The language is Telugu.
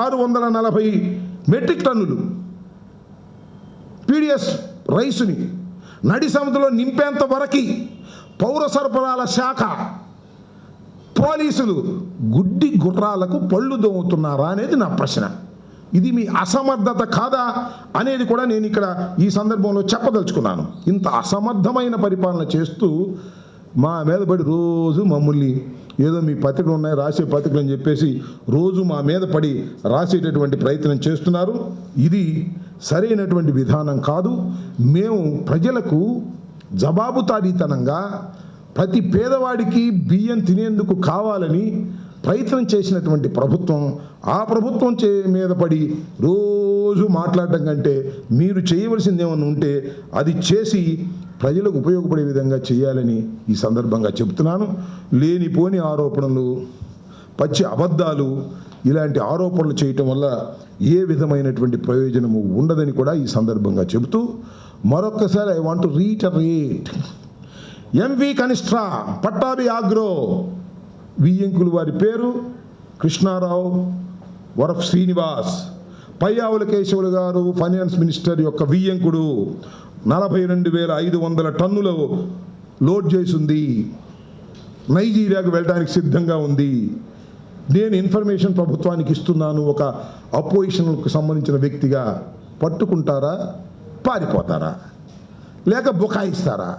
ఆరు వందల నలభై మెట్రిక్ టన్నులు. పీడిఎస్ రైసుని నడి సముద్రంలో నింపేంత వరకు పౌర సరఫరాల శాఖ పోలీసులు గుడ్డి గుర్రాలకు పళ్ళు దోముతున్నారా అనేది నా ప్రశ్న. ఇది మీ అసమర్థత కాదా అనేది కూడా నేను ఇక్కడ ఈ సందర్భంలో చెప్పదలుచుకున్నాను. ఇంత అసమర్థమైన పరిపాలన చేస్తూ మా మీద పడి రోజు మమ్మల్ని ఏదో మీ పత్రికలు ఉన్నాయి రాసే పత్రికలు అని చెప్పేసి రోజు మా మీద పడి రాసేటటువంటి ప్రయత్నం చేస్తున్నారు. ఇది సరైనటువంటి విధానం కాదు. మేము ప్రజలకు జవాబుదారీతనంగా ప్రతి పేదవాడికి బియ్యం తినేందుకు కావాలని ప్రయత్నం చేసినటువంటి ప్రభుత్వం ఆ ప్రభుత్వం చే మీద పడి రోజు మాట్లాడటం కంటే మీరు చేయవలసింది ఏమైనా ఉంటే అది చేసి ప్రజలకు ఉపయోగపడే విధంగా చేయాలని ఈ సందర్భంగా చెబుతున్నాను. లేనిపోని ఆరోపణలు పచ్చి అబద్ధాలు ఇలాంటి ఆరోపణలు చేయటం వల్ల ఏ విధమైనటువంటి ప్రయోజనము ఉండదని కూడా ఈ సందర్భంగా చెబుతూ మరొక్కసారి ఐ వాంట్ రీటరేట్ ఎంవి కనిష్ట్రా పట్టాభి ఆగ్రో వియ్యంకులు వారి పేరు కృష్ణారావు వరఫ్ శ్రీనివాస్. పయ్యావుల కేశవులు గారు ఫైనాన్స్ మినిస్టర్ యొక్క వియ్యంకుడు నలభై రెండు వేల ఐదు వందల టన్నులు లోడ్ చేసింది. నైజీరియాకు వెళ్ళడానికి సిద్ధంగా ఉంది. నేను ఇన్ఫర్మేషన్ ప్రభుత్వానికి ఇస్తున్నాను. ఒక అపోజిషన్కు సంబంధించిన వ్యక్తిగా పట్టుకుంటారా? పారిపోతారా? లేక బుకాయిస్తారా?